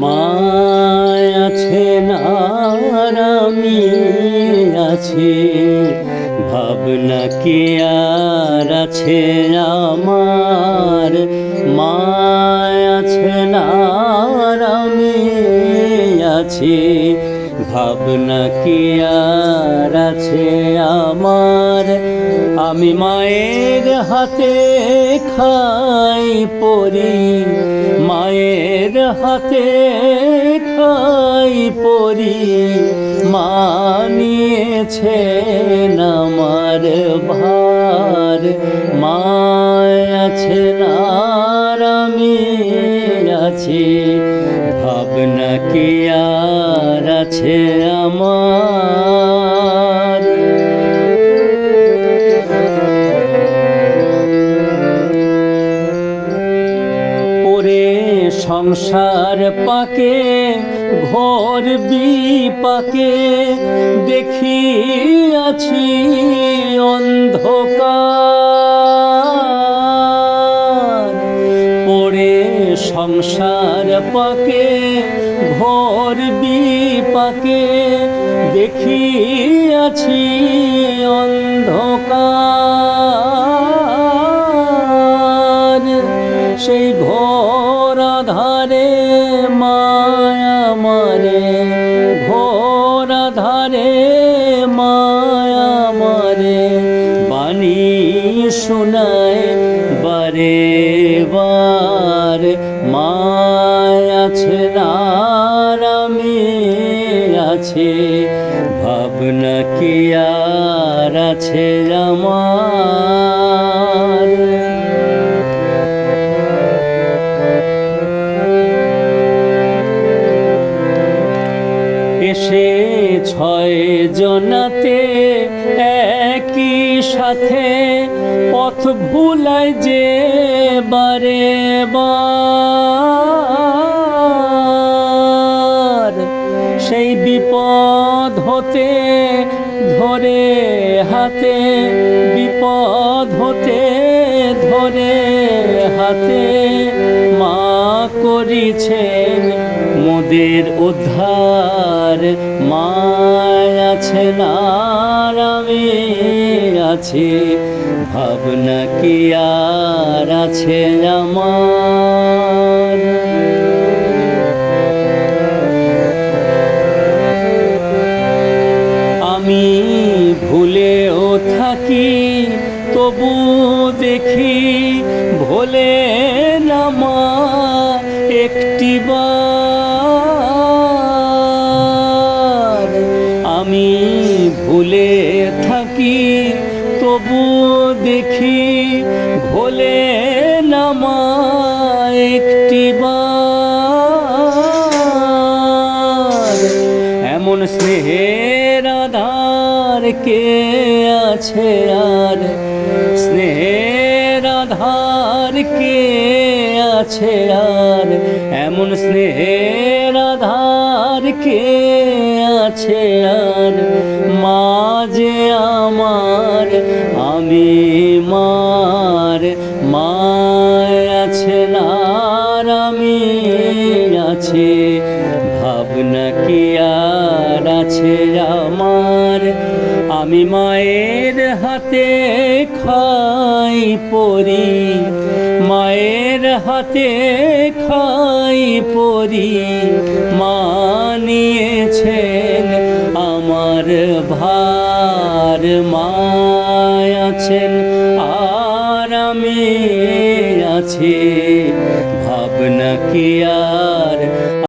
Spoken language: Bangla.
মায় আছে আর আমি আছি, ভাবনা কি আর আছে আমার? মায় আছে আর আমি আছি, ভাবনা কি আর আছে আমার? আমি মায়ের হাতে খাই পরি। মায়ের হাতে খাই পরি। মানিয়েছে আমার ভার। মায় আছে আর আমি আছি। ভাবনা কি আর আছে আমার? সংসার পাকে, ঘর বিপাকে দেখি আছি অন্ধকার। পড়ে সংসার পাকে, ঘর বিপাকে দেখি আছি অন্ধকার। সেই ঘোর ধারে মায়া মারে ঘোর ধারে মায়া মারে বাণী শোনায়, বারে বার মায়া আছে আমি আছে। ভাবনা কি আর আছে আমার? জনাতে একই সাথে পথ ভুলায় যে বারে সেই বিপদ হতে ধরে হাতে, বিপদ হতে ধরে হাতে মা করিছেন মোদের উদ্ধার। মায় আছে আর আমি আছি। ভাবনা কি আর আছে আমার? আমি ভুলেও থাকি, তবু দেখি ভোলে নামা। একটি বার ভুলে থাকি, তবু দেখি ভোলে নামা একটি এমন স্নেহের আধার কে আছে আর? স্নেহের আধার কে আছে আর? এমন স্নেহের আধার কে আছে আর মাঝে আমার, আমি মার মায় আছে আর আমি আছে, ভাবনা কি আর আছে আমার? আমি মায়ের হাতে খাই পরি, মায়ের হাতে খাই পরি মানিয়েছেন আমার ভার মায় আছেন আর আমি আছি।